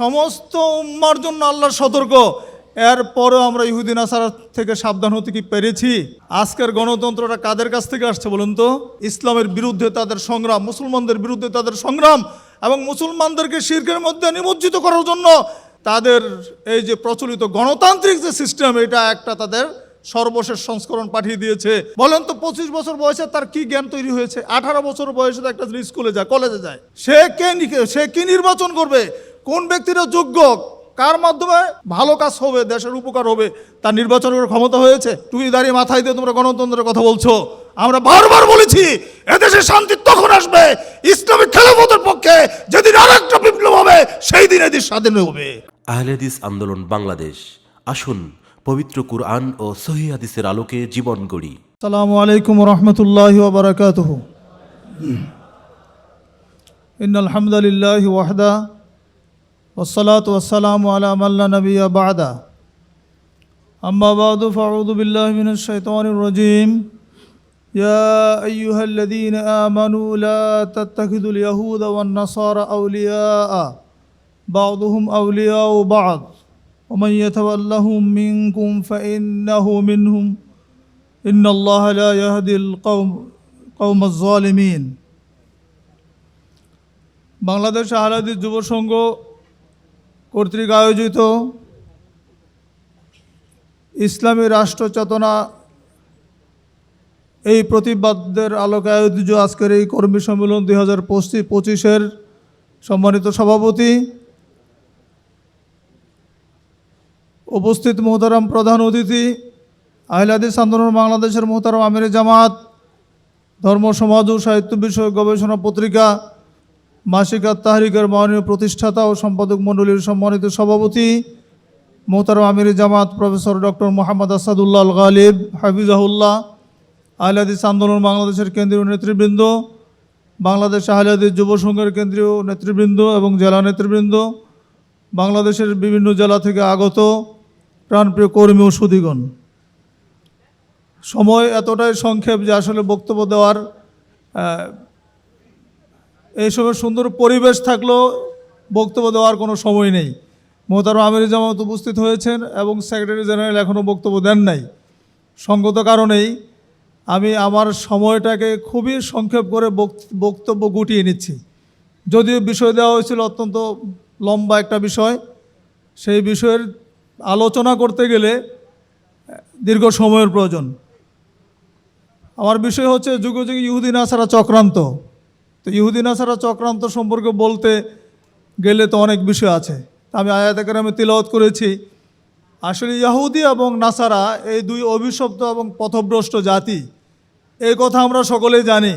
সমস্ত উম্মার জন্য আল্লাহ সতর্ক। এরপরও আমরা ইহুদিন আসার থেকে সাবধান হতে কি পেরেছি? আজকের গণতন্ত্রটা কাদের কাছ থেকে আসছে বলুন তো? ইসলামের বিরুদ্ধে তাদের সংগ্রাম, মুসলমানদের বিরুদ্ধে তাদের সংগ্রাম এবং মুসলমানদেরকে শির্কের মধ্যে নিমজ্জিত করার জন্য তাদের এই যে প্রচলিত গণতান্ত্রিক যে সিস্টেম, এটা একটা তাদের সর্বশেষ সংস্করণ পাঠিয়ে দিয়েছে। বলেন তো, পঁচিশ বছর বয়সে তার কি জ্ঞান তৈরি হয়েছে? আঠারো বছর বয়সে একটা স্কুলে যায়, কলেজে যায়। সে কে সে কি নির্বাচন করবে? কোন ব্যক্তিরা যোগ্য কার মাধ্যমে ভালো কাজ হবে দেশের উপকার হবে তার নির্বাচন করার ক্ষমতা হয়েছে? তুই দাঁড়িয়ে মাথায় দিয়ে তোমরা গণতন্ত্রের কথা বলছো। আমরা বারবার বলেছি এদেশে শান্তি তখন আসবে ইসলামিক খেলাফতের পক্ষে যেদিন আর একটা বিপ্লব হবে সেই দিন এদিন স্বাধীন হবে। আহলেদিস আন্দোলন বাংলাদেশ। আসুন পবিত্র কুরআন ও সহি হাদিসের আলোকে জীবন গড়ি। আসসালামু আলাইকুম রহমতুল্লাহ ওবরাকাতুহ। ইন আলহামদুলিল্লাহ ওয়াহদা والصلاة والسلام على من لا نبي بعده أما بعد فأعوذ بالله من الشيطان الرجيم يا أيها الذين آمنوا لا تتخذوا اليهود والنصارى أولياء بعضهم أولياء بعض ومن يتولهم منكم فإنه منهم إن الله لا يهدي القوم قوم الظالمين বাংলাদেশ আহলাদি যুব সংঘ কর্তৃক আয়োজিত ইসলামী রাষ্ট্র চেতনা এই প্রতিবাদের আলোকে আয়োজিত আজকের এই কর্মী সম্মেলন দুই হাজার পঁচিশের সম্মানিত সভাপতি উপস্থিত মোহতারাম প্রধান অতিথি, আহিলাদিস আন্দোলন বাংলাদেশের মোহতারাম আমির জামাত, ধর্ম, সমাজ ও সাহিত্য বিষয়ক গবেষণা পত্রিকা মাসিকা তাহরিকের মাননীয় প্রতিষ্ঠাতা ও সম্পাদক মণ্ডলীর সম্মানিত সভাপতি, মোহতারাম আমির জামাত প্রফেসর ডক্টর মোহাম্মদ আসাদুল্লাহ আল গালিব হাফিজাহুল্লাহ, আহিলাদিস আন্দোলন বাংলাদেশের কেন্দ্রীয় নেতৃবৃন্দ, বাংলাদেশ আহিলাদিস যুব সংঘের কেন্দ্রীয় নেতৃবৃন্দ এবং জেলা নেতৃবৃন্দ, বাংলাদেশের বিভিন্ন জেলা থেকে আগত প্রাণপ্রিয় কর্মী ও সুদীগণ। সময় এতটাই সংক্ষেপ যে আসলে বক্তব্য দেওয়ার আহ, এই সময় সুন্দর পরিবেশ থাকলেও বক্তব্য দেওয়ার কোনো সময় নেই। মোহতার আমির জামাত উপস্থিত হয়েছেন এবং সেক্রেটারি জেনারেল এখনও বক্তব্য দেন নাই। সঙ্গত কারণেই আমি আমার সময়টাকে খুবই সংক্ষেপ করে বক্ত- বক্তব্য গুটিয়ে নিচ্ছি। যদিও বিষয় দেওয়া হয়েছিল অত্যন্ত লম্বা একটা বিষয় সেই বিষয়ের আলোচনা করতে গেলে দীর্ঘ সময়ের প্রয়োজন। আমার বিষয় হচ্ছে যুগে যুগে ইহুদি নাসারা চক্রান্ত। তো ইহুদি নাসারা চক্রান্ত সম্পর্কে বলতে গেলে তো অনেক বিষয় আছে। আমি আয়াতাকার আমি তিলওয়াত করেছি। আসলে ইয়াহুদি এবং নাসারা এই দুই অভিশপ্ত এবং পথভ্রষ্ট জাতি, এই কথা আমরা সকলেই জানি।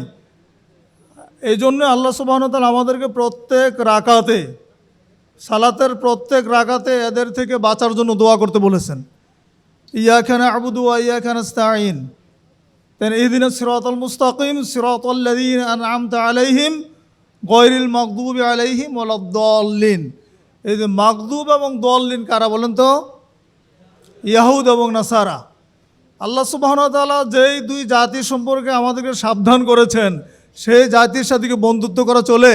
এই জন্য আল্লাহ সুবাহতাল আমাদেরকে প্রত্যেক রাকাতে, সালাতের প্রত্যেক রাকাতে এদের থেকে বাঁচার জন্য দোয়া করতে বলেছেন। ইয়া খান আবুদু ইয়া খান স্তাইন ইদিন সিরাতল মুস্তাকিম সিরাতল্লাদিন আনআমতা আলাইহিম গয়রিল মকদুব আলাইহিম ওয়ালাদ্দাল্লিন এই যে মাকদুব এবং দল্লিন কারা বলেন তো? ইয়াহুদ এবং নাসারা। আল্লাহ সুবাহতালা যেই দুই জাতি সম্পর্কে আমাদেরকে সাবধান করেছেন, সেই জাতির সাথে বন্ধুত্ব করা চলে?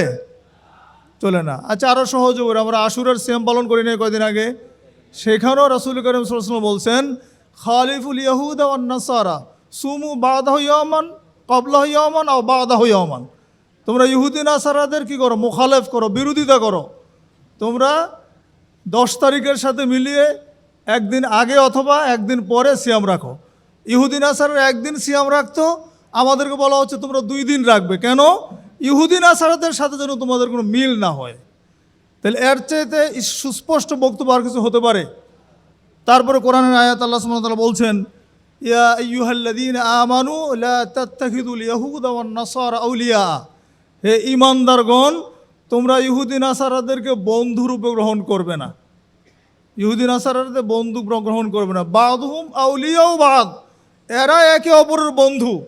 চলে না। আচ্ছা আরও সহজ করে আমরা আশুরের সেম পালন করি নাই কয়দিন আগে। সেখানেও রাসুল করিম সাল্লাম বলছেন, খালিফুল ইয়াহুদ নাসারা। সুমু বাদাহ ইয়ামান, কবলাহ ইয়ামান ও বাদাহ ইয়ামান। তোমরা ইহুদিন, আসারাদের কি করো? মোখালেফ করো, বিরোধিতা করো। তোমরা দশ তারিখের সাথে মিলিয়ে একদিন আগে অথবা একদিন পরে সিয়াম রাখো। ইহুদিন, আসারের একদিন সিয়াম রাখতো। আমাদেরকে বলা হচ্ছে তোমরা দুই দিন রাখবে। কেন? ইহুদিন, আসারাদের সাথে যেন তোমাদের কোনো মিল না হয়। তাহলে এর চাইতে সুস্পষ্ট বক্তব্য আর কিছু হতে পারে। তারপরে কোরআনের আয়াত আল্লাহ সুবহানাহু বলছেন ইয়া আইয়ুহাল্লাযীন আমানু লা তাত্তাখিযুল ইয়াহুদা ওয়ান নাসারা আউলিয়া হে ঈমানদারগণ তোমরা ইহুদি নাসারাদেরকে বন্ধুরূপে গ্রহণ করবে না। ইহুদি নাসারাদের বন্ধু গ্র- গ্রহণ করবে না। বাদহুম আউলিয়াও বাদ। এরা একে অপরের বন্ধু।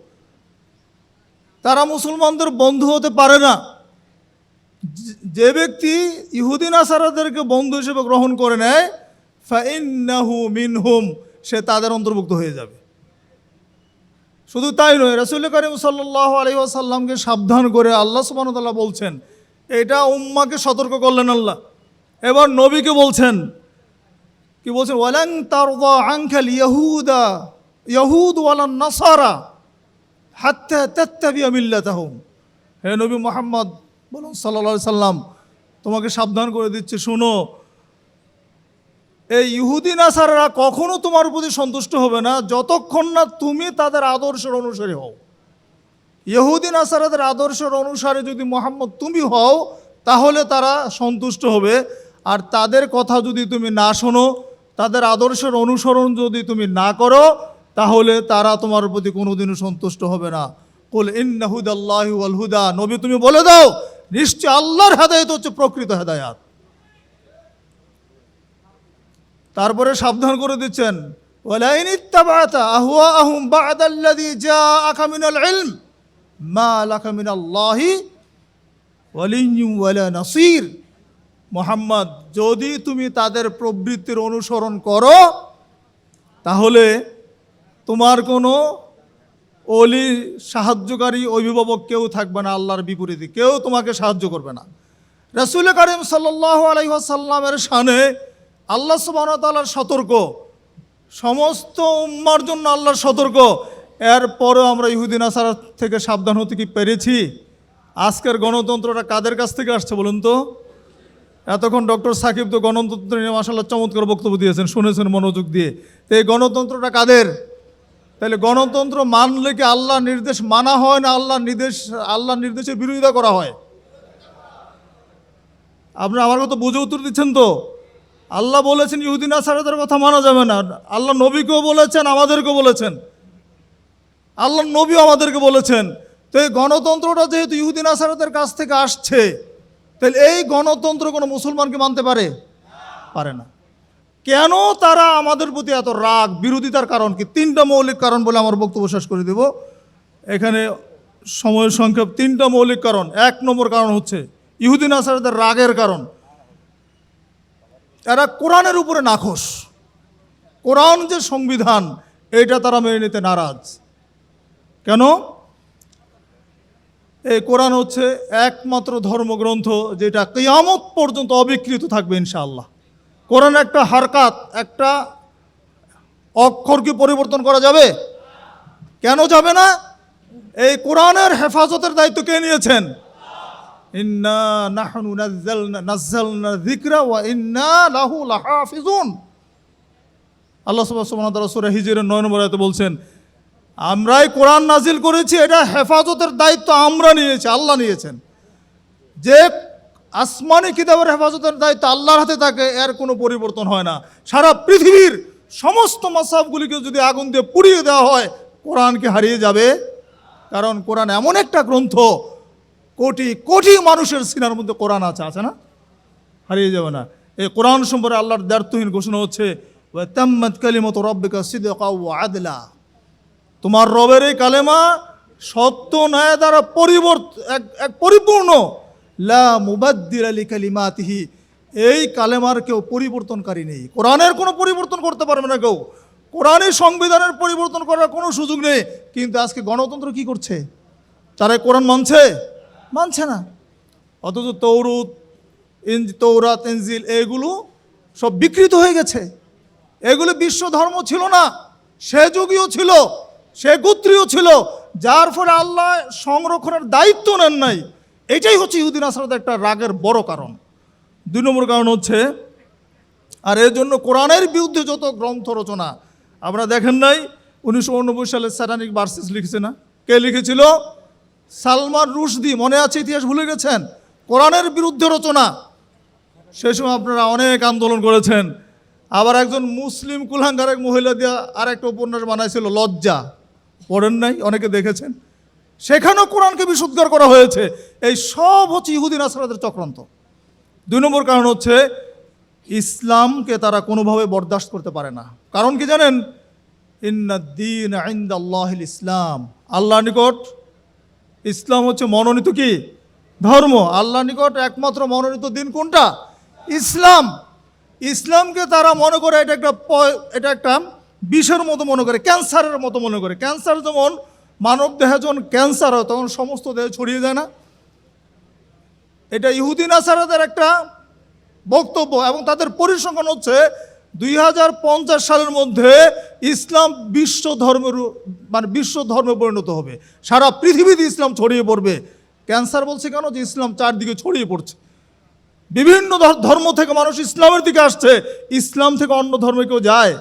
তারা মুসলমানদের বন্ধু হতে পারে না। যে- যে ব্যক্তি ইহুদি নাসারাদেরকে বন্ধু হিসেবে গ্রহণ করে নেয়, ফাইন্নাহু মিনহুম, সে তাদের অন্তর্ভুক্ত হয়ে যাবে। শুধু তাই নয়, রসুল করিম সাল্লাহ আলী আসাল্লামকে সাবধান করে আল্লাহ সুবাহতাল্লাহ বলছেন, এটা উম্মাকে সতর্ক করলেন আল্লাহ। এবার নবীকে বলছেন, কি বলছেন? ওয়ালাং তারদা আনকাল ইয়াহুদা, ইয়াহুদ ওয়ালান নাসারা হাত্তা তাত্তাবিয়া মিল্লাতাহুম। হে নবী মোহাম্মদ, বলুন সাল্লা সাল্লাম তোমাকে সাবধান করে দিচ্ছে, শোনো। এই ইহুদি নাসাররা কখনো তোমার প্রতি সন্তুষ্ট হবে না, যতক্ষণ না তুমি তাদের আদর্শের অনুসারী হও। ইহুদি নাসারাদের আদর্শের অনুসারে যদি মোহাম্মদ তুমি হও, তাহলে তারা সন্তুষ্ট হবে। আর তাদের কথা যদি তুমি না শোনো, তাদের আদর্শের অনুসরণ যদি তুমি না করো, তাহলে তারা তোমার প্রতি কোনোদিনও সন্তুষ্ট হবে না। কুল ইন্নাহুদ আল্লাহ আল হুদা। নবী তুমি বলে দাও, নিশ্চয় আল্লাহর হেদায়ত হচ্ছে প্রকৃত হেদায়াত। তারপরে সাবধান করে দিচ্ছেন। ওয়ালা নাসীর। মোহাম্মদ, যদি তুমি তাদের প্রবৃত্তির অনুসরণ করো, তাহলে তোমার কোনো অলি সাহায্যকারী অভিভাবক কেউ থাকবে না, আল্লাহর বিপরীতে। কেউ তোমাকে সাহায্য করবে না। রসুল করিম সাল্লাহ আলহিহাসাল্লামের সানে আল্লাহ সুবাহতালার সতর্ক। সমস্ত উম্মার জন্য আল্লাহর সতর্ক। এরপরেও আমরা ইহুদিন আসার থেকে সাবধান হতে কি পেরেছি? আজকের গণতন্ত্রটা কাদের কাছ থেকে আসছে বলুন তো? এতক্ষণ ডক্টর সাকিব তো গণতন্ত্র নিয়ে মাসাল্লাহ চমৎকার বক্তব্য দিয়েছেন, শুনেছেন মনোযোগ দিয়ে। তো এই গণতন্ত্রটা কাদের? তাহলে গণতন্ত্র মানলে কি আল্লাহ নির্দেশ মানা হয় না আল্লাহ নির্দেশ, আল্লাহ নির্দেশের বিরোধিতা করা হয়? আপনি আমার কথা বুঝে উত্তর দিচ্ছেন তো? আল্লাহ বলেছেন ইহুদিন আসারাদের কথা মানা যাবে না। আল্লাহ নবীকেও বলেছেন, আমাদেরকেও বলেছেন। আল্লাহ নবীও আমাদেরকে বলেছেন। তো এই গণতন্ত্রটা যেহেতু ইহুদিন আসারাদের কাছ থেকে আসছে, তাহলে এই গণতন্ত্র কোনো মুসলমানকে মানতে পারে? পারে না। কেন তারা আমাদের প্রতি এত রাগ? বিরোধিতার কারণ কি? তিনটা মৌলিক কারণ বলে আমার বক্তব্য শেষ করে দেব। এখানে সময়ের সংক্ষেপ, তিনটা মৌলিক কারণ। এক নম্বর কারণ হচ্ছে ইহুদিন আসারদের রাগের কারণ। এরা কোরআনের উপরে নাখোশ। কোরআন যে সংবিধান এটা তারা মেনে নিতে নারাজ। কেন? এই কোরআন হচ্ছে একমাত্র ধর্মগ্রন্থ যেটা কিয়ামত পর্যন্ত অবিকৃত থাকবে, ইনশাআল্লাহ। কোরআন একটা হারকাত, একটা অক্ষর কি পরিবর্তন করা যাবে? কেন যাবে না? এই কোরআনের হেফাজতের দায়িত্ব কে নিয়েছেন? ইন্না নাহনু নাজ্জালনা নাজ্জালনা ওয়া ইন্না লাহু লাহাফিজুন আল্লাহ সুবহানাহু ওয়া তাআলা সূরা হিজরের 9 নম্বর আয়াতে বলছেন, আমরাই কোরআন নাজিল করেছি, এটা হেফাজতের দায়িত্ব আমরা নিয়েছি, আল্লাহ নিয়েছেন। যে আসমানি কিতাবের হেফাজতের দায়িত্ব আল্লাহর হাতে থাকে, এর কোনো পরিবর্তন হয় না। সারা পৃথিবীর সমস্ত মাসাবগুলিকে যদি আগুন দিয়ে পুড়িয়ে দেওয়া হয়, কোরআনকে হারিয়ে যাবে। কারণ কোরআন এমন একটা গ্রন্থ কোটি কোটি মানুষের সিনার মধ্যে কোরআন আছে আছে না? হারিয়ে যাবে না। এই কোরআন সম্পর্কে আল্লাহর দ্বার্থহীন ঘোষণা হচ্ছে কালিমাতু রাব্বিকা সিদকা আদলা। তোমার রবের এই কালেমা সত্য ন্যায় দ্বারা পরিবর্ত, এক এক পরিপূর্ণ। লা মুবাদ্দির আলী কালিমাতিহি এই কালেমার কেউ পরিবর্তনকারী নেই। কোরআনের কোনো পরিবর্তন করতে পারবে না কেউ। কোরআনের সংবিধানের পরিবর্তন করার কোনো সুযোগ নেই। কিন্তু আজকে গণতন্ত্র কি করছে? তারা কোরআন মানছে? মানছে না। অথচ তৌরুত ইঞ্জ তৌরাত এনজিল এগুলো সব বিকৃত হয়ে গেছে। এগুলো বিশ্ব ধর্ম ছিল না, সে যুগীয় ছিল, সে গোত্রীয় ছিল, যার ফলে আল্লাহ সংরক্ষণের দায়িত্ব নেন নাই। এটাই হচ্ছে ইহুদিন আসরাদের একটা রাগের বড় কারণ। দুই নম্বর কারণ হচ্ছে, আর এর জন্য কোরআনের বিরুদ্ধে যত গ্রন্থ রচনা, আপনারা দেখেন নাই, উনিশশো উননব্বই সালে স্যাটানিক ভার্সেস লিখেছে না? কে লিখেছিল? সালমান রুশদি, মনে আছে ইতিহাস ভুলে গেছেন? কোরআনের বিরুদ্ধে রচনা। সে সময় আপনারা অনেক আন্দোলন করেছেন। আবার একজন মুসলিম কুলাঙ্গার এক মহিলা দিয়ে আর একটা উপন্যাস বানাইছিল, লজ্জা। পড়েন নাই, অনেকে দেখেছেন। সেখানেও কোরআনকে বিশুদ্ধার করা হয়েছে। এই সব হচ্ছে ইহুদিন আসরাদের চক্রান্ত। দুই নম্বর কারণ হচ্ছে, ইসলামকে তারা কোনোভাবে বরদাস্ত করতে পারে না। কারণ কি জানেন? ইন্নাদ্দিন আইন্দাল্লাহিল ইসলাম। আল্লাহ নিকট ইসলাম হচ্ছে মনোনীত কি? ধর্ম। আল্লাহ নিকট একমাত্র মনোনীত দিন কোনটা? ইসলাম। ইসলামকে তারা মনে করে এটা একটা এটা একটা বিষের মতো মনে করে, ক্যান্সারের মতো মনে করে। ক্যান্সার যেমন মানব দেহে যখন ক্যান্সার হয়, তখন সমস্ত দেহে ছড়িয়ে যায় না। এটা ইহুদিন আসারাদের একটা বক্তব্য এবং তাদের পরিসংখ্যান হচ্ছে দুই হাজার পঞ্চাশ সালের মধ্যে ইসলাম বিশ্ব ধর্মের মানে বিশ্ব ধর্মে পরিণত হবে। সারা পৃথিবীতে ইসলাম ছড়িয়ে পড়বে। ক্যান্সার বলছে কেন? যে ইসলাম চারদিকে ছড়িয়ে পড়ছে। বিভিন্ন ধর- ধর্ম থেকে মানুষ ইসলামের দিকে আসছে। ইসলাম থেকে অন্য ধর্মে কেউ যায়,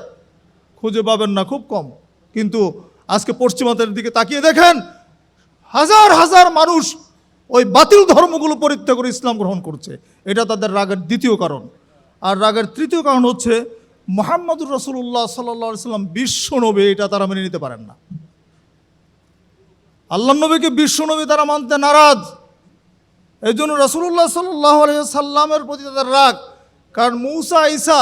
খুঁজে পাবেন না খুব কম। কিন্তু আজকে পশ্চিমাদের দিকে তাকিয়ে দেখেন, হাজার হাজার মানুষ ওই বাতিল ধর্মগুলো পরিত্যাগ করে ইসলাম গ্রহণ করছে। এটা তাদের রাগের দ্বিতীয় কারণ। আর রাগের তৃতীয় কারণ হচ্ছে মোহাম্মদুর রসুল্লাহ সাল্লা সাল্লাম বিশ্ব নবী, এটা তারা মেনে নিতে পারেন না। আল্লাহ নবীকে বিশ্ব নবী তারা মানতে নারাজ। এই জন্য রসুল্লাহ সাল্লাহ সাল্লামের প্রতি তাদের রাগ। কারণ মৌসা, ঈসা,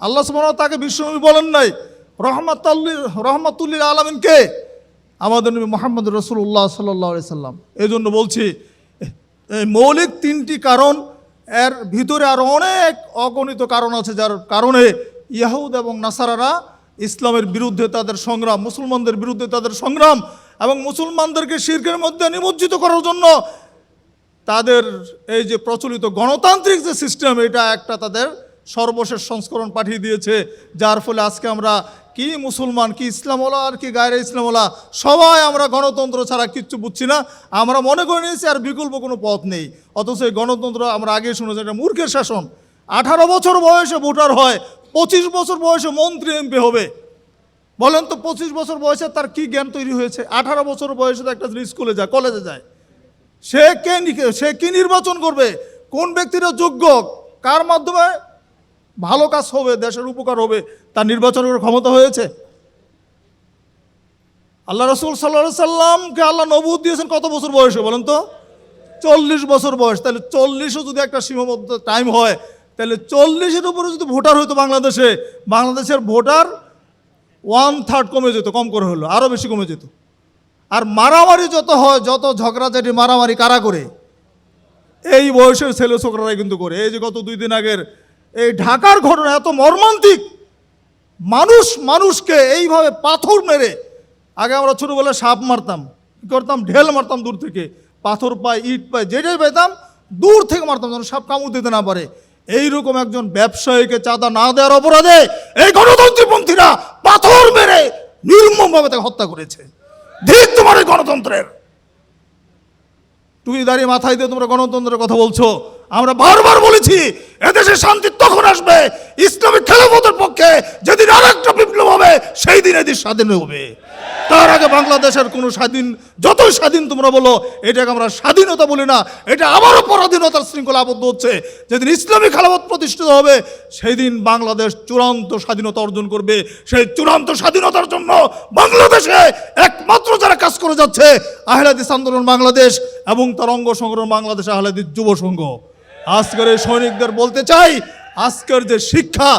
আল্লাহ সুবহানাহু তাকে বিশ্বনবী বলেন নাই। রহমাতুল্লিল রহমাতুল্লিল আলমিনকে আমাদের নবী মোহাম্মদ রসুল্লাহ সাল্লাহ সাল্লাম এই জন্য বলছি এই মৌলিক তিনটি কারণ এর ভিতরে আর অনেক অগণিত কারণ আছে, যার কারণে ইয়াহুদ এবং নাসারারা ইসলামের বিরুদ্ধে তাদের সংগ্রাম, মুসলমানদের বিরুদ্ধে তাদের সংগ্রাম এবং মুসলমানদেরকে শির্কের মধ্যে নিমজ্জিত করার জন্য তাদের এই যে প্রচলিত গণতান্ত্রিক যে সিস্টেম এটা একটা তাদের সর্বশেষ সংস্করণ পাঠিয়ে দিয়েছে, যার ফলে আজকে আমরা কি মুসলমান, কি ইসলামওয়ালা আর কি গায়ের ইসলামওয়ালা? সবাই আমরা গণতন্ত্র ছাড়া কিচ্ছু বুঝছি না। আমরা মনে করে নিয়েছি আর বিকল্প কোনো পথ নেই। অথচ এই গণতন্ত্র আমরা আগে শুনেছি, এটা মূর্খের শাসন। আঠারো বছর বয়সে ভোটার হয়, পঁচিশ বছর বয়সে মন্ত্রী এমপি হবে। বলেন তো পঁচিশ বছর বয়সে তার কি জ্ঞান তৈরি হয়েছে? আঠারো বছর বয়সে তো একটা স্কুলে যায়, কলেজে যায়। সে কে সে কি নির্বাচন করবে? কোন ব্যক্তিরা যোগ্য? কার মাধ্যমে? ভালো কাজ হবে, দেশের উপকার হবে, তার নির্বাচন করার ক্ষমতা হয়েছে। আল্লাহ রসুল সাল্লা সাল্লামকে আল্লাহ নবুদ দিয়েছেন কত বছর বয়সে বলেন তো? চল্লিশ বছর বয়স। তাহলে চল্লিশও যদি একটা সীমাবদ্ধ টাইম হয়, তাহলে চল্লিশের উপরে যদি ভোটার হতো বাংলাদেশে, বাংলাদেশের ভোটার ওয়ান থার্ড কমে যেত, কম করে হলো আরও বেশি কমে যেত। আর মারামারি যত হয়, যত ঝগড়াঝাটি, মারামারি কারা করে? এই বয়সের ছেলে ছোকরারাই কিন্তু করে। এই যে গত দুই দিন আগের এই ঢাকার ঘটনা এত মর্মান্তিক। মানুষ মানুষকে এইভাবে পাথর মেরে, আগে আমরা ছোটোবেলায় সাপ মারতাম, কী করতাম? ঢেল মারতাম দূর থেকে, পাথর পায়, ইট পায়, যেটাই পেতাম দূর থেকে মারতাম যেন সাপ কামড় দিতে না পারে। এইরকম একজন ব্যবসায়ীকে চাঁদা না দেওয়ার অপরাধে এই গণতন্ত্রীপন্থীরা পাথর মেরে নির্মমভাবে তাকে হত্যা করেছে। ধিক তোমার গণতন্ত্রের। তুমি দাঁড়িয়ে মাথায় দিয়ে তোমরা গণতন্ত্রের কথা বলছো। আমরা বারবার বলেছি, এদেশে শান্তি তখন আসবে ইসলামিক খেলাফতের পক্ষে যেদিন আর একটা বিপ্লব হবে, সেই দিন এদিন স্বাধীন হবে। তার আগে বাংলাদেশের কোনো স্বাধীন, যতই স্বাধীন তোমরা বলো, এটাকে আমরা স্বাধীনতা বলি না। এটা আবারও পরাধীনতার শৃঙ্খলা আবদ্ধ হচ্ছে। যেদিন ইসলামী খেলাফত প্রতিষ্ঠিত হবে সেই দিন বাংলাদেশ চূড়ান্ত স্বাধীনতা অর্জন করবে। সেই চূড়ান্ত স্বাধীনতার জন্য বাংলাদেশে একমাত্র যারা কাজ করে যাচ্ছে আহলাদিস আন্দোলন বাংলাদেশ। এবং তার অঙ্গ বাংলাদেশ আহলাদিস যুব সংঘ। আজকের এই সৈনিকদের বলতে চাই, আজকের যে শিক্ষা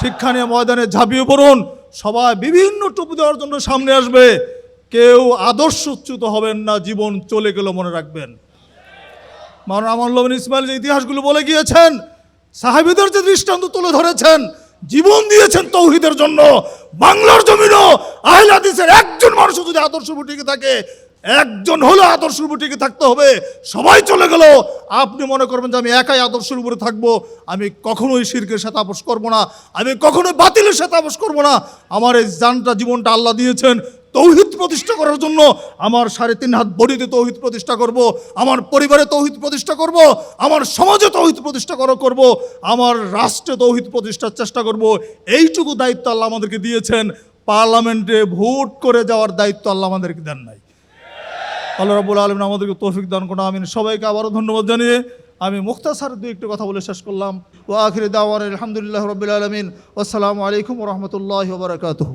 শিক্ষা নিয়ে ময়দানে ঝাঁপিয়ে পড়ুন। সবাই বিভিন্ন টুপি দেওয়ার জন্য সামনে আসবে। কেউ আদর্শচ্যুত হবেন না, জীবন চলে গেল মনে রাখবেন। মাওলানা আমল্লবিন ইসমাইল যে ইতিহাসগুলো বলে গিয়েছেন, সাহাবিদের যে দৃষ্টান্ত তুলে ধরেছেন, জীবন দিয়েছেন তৌহিদের জন্য। বাংলার জমিনও আহলে হাদিসের একজন মানুষ যদি আদর্শ টিকে থাকে একজন হলো আদর্শের উপর টিকে থাকতে হবে। সবাই চলে গেল। আপনি মনে করবেন যে আমি একাই আদর্শের উপরে থাকব। আমি কখনোই শিরকের সাথে আপোষ করব না। আমি কখনোই বাতিলের সাথে আপোষ করব না। আমার এই জানটা জীবনটা আল্লাহ দিয়েছেন তৌহিদ প্রতিষ্ঠা করার জন্য। আমার সাড়ে তিন হাত বডিতে তৌহিদ প্রতিষ্ঠা করব। আমার পরিবারে তৌহিদ প্রতিষ্ঠা করব। আমার সমাজে তৌহিদ প্রতিষ্ঠা করা করব। আমার রাষ্ট্রে তৌহিদ প্রতিষ্ঠার চেষ্টা করব। এইটুকু দায়িত্ব আল্লাহ আমাদেরকে দিয়েছেন। পার্লামেন্টে ভোট করে যাওয়ার দায়িত্ব আল্লাহ আমাদেরকে দেন নাই। আল্লাহ রাবুল আলম আমাদেরকে তৌফিক দান করুন, আমিন। সবাইকে আবারও ধন্যবাদ জানিয়ে আমি মুক্তাসার দু একটু কথা বলে শেষ করলাম। ও আখির দাওয়ান আলহামদুলিল্লাহ রবিল আলমিন। আসসালামু আলাইকুম রহমতুল্লাহ বারকাতুহ।